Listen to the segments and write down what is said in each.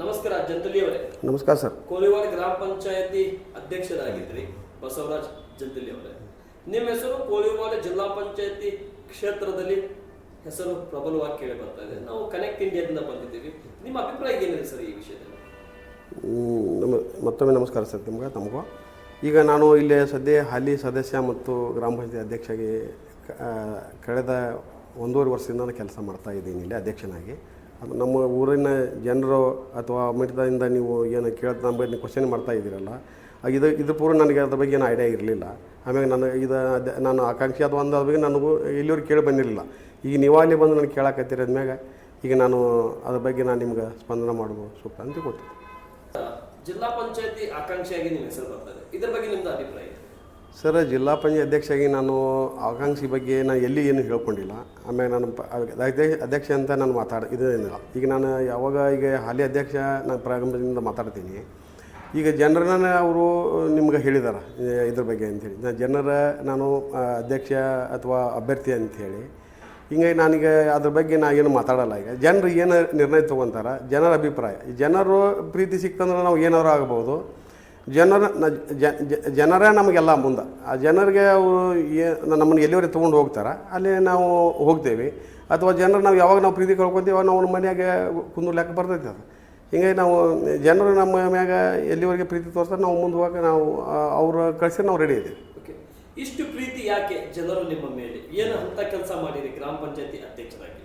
ನಮಸ್ಕಾರ ಜಂತಲಿ ಅವರೇ. ನಮಸ್ಕಾರ ಸರ್. ಕೋಲಿವಾಡ ಗ್ರಾಮ ಪಂಚಾಯತಿ ಅಧ್ಯಕ್ಷರಾಗಿದ್ರಿ ಬಸವರಾಜ್ ಜಂತಲಿ ಅವರೇ. ನಿಮ್ಮ ಹೆಸರು ಕೋಲಿವಾಡ ಜಿಲ್ಲಾ ಪಂಚಾಯತಿ ಕ್ಷೇತ್ರದಲ್ಲಿ ಹೆಸರು ಪ್ರಬಲವಾಗಿ ಕೇಳಿ ಬರ್ತಾ ಇದೆ. ನಾವು ಕನೆಕ್ಟ್ ಇಂಡಿಯಾದಿಂದ ಬಂದಿದ್ದೀವಿ. ನಿಮ್ಮ ಅಭಿಪ್ರಾಯ ಏನಿದೆ ಸರ್ ಈ ವಿಷಯದಲ್ಲಿ? ನಮ್ಮ ನಮ ಮತ್ತೊಮ್ಮೆ ನಮಸ್ಕಾರ ಸರ್ ನಿಮ್ಗೆ ತಮಗೂ. ಈಗ ನಾನು ಇಲ್ಲಿ ಸದ್ಯ ಹಾಲಿ ಸದಸ್ಯ ಮತ್ತು ಗ್ರಾಮ ಪಂಚಾಯತಿ ಅಧ್ಯಕ್ಷಗೆ ಕಳೆದ ಒಂದೂವರೆ ವರ್ಷದಿಂದ ನಾನು ಕೆಲಸ ಮಾಡ್ತಾ ಇದ್ದೀನಿ ಇಲ್ಲಿ ಅಧ್ಯಕ್ಷನಾಗಿ. ನಮ್ಮ ಊರಿನ ಜನರು ಅಥವಾ ಮಠದಿಂದ ನೀವು ಏನು ಕೇಳ್ತಾ, ನಮ್ಮ ಬಗ್ಗೆ ಕ್ವಶನ್ ಮಾಡ್ತಾ ಇದ್ದೀರಲ್ಲ ಇದು ಇದು ಪೂರ್ವ ನನಗೆ ಅದ್ರ ಬಗ್ಗೆ ಏನು ಐಡಿಯಾ ಇರಲಿಲ್ಲ. ಆಮೇಲೆ ನಾನು ಇದು, ಅದೇ, ನಾನು ಆಕಾಂಕ್ಷಿ ಅದು ಒಂದು ಅದ್ರ ಬಗ್ಗೆ ನನಗೂ ಇಲ್ಲಿವ್ರಿಗೆ ಕೇಳಿ ಬಂದಿರಲಿಲ್ಲ. ಈಗ ನೀವು ಅಲ್ಲಿ ಬಂದು ನನಗೆ ಕೇಳಕತ್ತಿರೋದ್ಮ್ಯಾಗ ಈಗ ನಾನು ಅದ್ರ ಬಗ್ಗೆ ನಾನು ನಿಮ್ಗೆ ಸ್ಪಂದನೆ ಮಾಡ್ಬೋದು. ಸೂಕ್ತ ಅಂತ ಗೊತ್ತು. ಜಿಲ್ಲಾ ಪಂಚಾಯತಿ ಆಕಾಂಕ್ಷಿಯಾಗಿ ನಿಮ್ಮ ಹೆಸರು ಬರ್ತದೆ. ಇದೆ ಇದ್ರ ಬಗ್ಗೆ ನಿಮ್ದು ಅಭಿಪ್ರಾಯ? ಸರ್, ಜಿಲ್ಲಾ ಪಂಚಾಯತ್ ಅಧ್ಯಕ್ಷಾಗಿ ನಾನು ಆಕಾಂಕ್ಷಿ ಬಗ್ಗೆ ನಾನು ಎಲ್ಲಿ ಏನು ಹೇಳ್ಕೊಂಡಿಲ್ಲ. ಆಮೇಲೆ ನಾನು ಅಧ್ಯಕ್ಷ ಅಂತ ನಾನು ಮಾತಾಡ ಇದೇನಿಲ್ಲ ಈಗ ನಾನು ಯಾವಾಗ ಈಗ ಹಾಲಿ ಅಧ್ಯಕ್ಷ ನಾನು ಪ್ರಾರಂಭದಿಂದ ಮಾತಾಡ್ತೀನಿ. ಈಗ ಜನರನ್ನ ಅವರು ನಿಮ್ಗೆ ಹೇಳಿದಾರ, ಇದ್ರ ಬಗ್ಗೆ ಅಂತೇಳಿ ನಾನು ಜನರ ನಾನು ಅಧ್ಯಕ್ಷ ಅಥವಾ ಅಭ್ಯರ್ಥಿ ಅಂಥೇಳಿ. ಹಿಂಗಾಗಿ ನಾನೀಗ ಅದ್ರ ಬಗ್ಗೆ ನಾ ಏನು ಮಾತಾಡಲ್ಲ ಈಗ. ಜನರು ಏನು ನಿರ್ಣಯ ತೊಗೊತಾರ? ಜನರ ಅಭಿಪ್ರಾಯ. ಜನರು ಪ್ರೀತಿ ಸಿಕ್ತಂದ್ರೆ ನಾವು ಏನಾದರೂ ಆಗ್ಬೋದು. ಜನರ ಜನರ ನಮಗೆಲ್ಲ ಮುಂದೆ. ಆ ಜನರಿಗೆ ಅವರು ಏ ನಮ್ಮನ್ನು ಎಲ್ಲಿವರೆ ತೊಗೊಂಡು ಹೋಗ್ತಾರೆ, ಅಲ್ಲಿ ನಾವು ಹೋಗ್ತೇವೆ. ಅಥವಾ ಜನರು ನಾವು ಯಾವಾಗ ನಾವು ಪ್ರೀತಿ ಕಳ್ಕೊತೀವಿ ಅವಾಗ ನಾವು ಮನೆಯಾಗೆ ಕುಂದು ಲೆಕ್ಕ ಬರ್ತೈತೆ ಅದು. ಹಿಂಗಾಗಿ ನಾವು ಜನರು ನಮ್ಮ ಮ್ಯಾಗ ಎಲ್ಲಿವರೆಗೆ ಪ್ರೀತಿ ತೋರಿಸ್ತಾರೆ ನಾವು ಮುಂದೆ ಹೋಗಕ್ಕೆ ನಾವು ಅವ್ರ ಕಳಿಸಿ ನಾವು ರೆಡಿ ಇದ್ದೀವಿ. ಇಷ್ಟು ಪ್ರೀತಿ ಯಾಕೆ ಜನರು ನಿಮ್ಮ ಮೇಲೆ? ಏನು ಅಂತ ಕೆಲಸ ಮಾಡಿರಿ ಗ್ರಾಮ ಪಂಚಾಯತಿ ಅಧ್ಯಕ್ಷರಾಗಿ?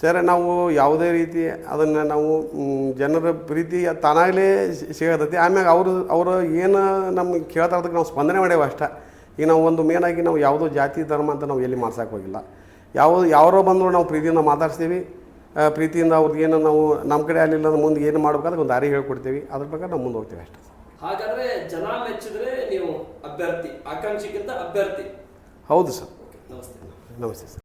ಸರ್ ನಾವು ಯಾವುದೇ ರೀತಿ ಅದನ್ನು ನಾವು ಜನರ ಪ್ರೀತಿ ತಾನಾಗಲೇ ಸಿಗತೈತಿ. ಆಮ್ಯಾಗ ಅವರು ಅವರು ಏನು ನಮ್ಗೆ ಕೇಳ್ತಾ ಇರೋದಕ್ಕೆ ನಾವು ಸ್ಪಂದನೆ ಮಾಡೇವೆ ಅಷ್ಟೇ. ಈಗ ನಾವು ಒಂದು ಮೇನಾಗಿ ನಾವು ಯಾವುದೋ ಜಾತಿ ಧರ್ಮ ಅಂತ ನಾವು ಎಲ್ಲಿ ಮಾಡ್ಸಕ್ಕೆ ಹೋಗಿಲ್ಲ. ಯಾವ ಯಾರೋ ಬಂದರೂ ನಾವು ಪ್ರೀತಿಯಿಂದ ಮಾತಾಡ್ಸ್ತೀವಿ. ಪ್ರೀತಿಯಿಂದ ಅವ್ರಿಗೆ ಏನು ನಾವು ನಮ್ಮ ಕಡೆ ಆಗಲಿಲ್ಲ ಅಂದ್ರೆ ಮುಂದೆ ಏನು ಮಾಡ್ಬೇಕಾದ್ರೆ ಒಂದು ದಾರಿ ಹೇಳ್ಕೊಡ್ತೀವಿ. ಅದ್ರ ಪ್ರಕಾರ ನಾವು ಮುಂದೆ ಹೋಗ್ತೀವಿ ಅಷ್ಟೇ ಹಾಗಾದರೆ ಜನ ಮೆಚ್ಚಿದ್ರೆ ನೀವು ಅಭ್ಯರ್ಥಿ ಆಕಾಂಕ್ಷಿಗಿಂತ ಅಭ್ಯರ್ಥಿ. ಹೌದು ಸರ್. ನಮಸ್ತೆ. ನಮಸ್ತೆ ಸರ್.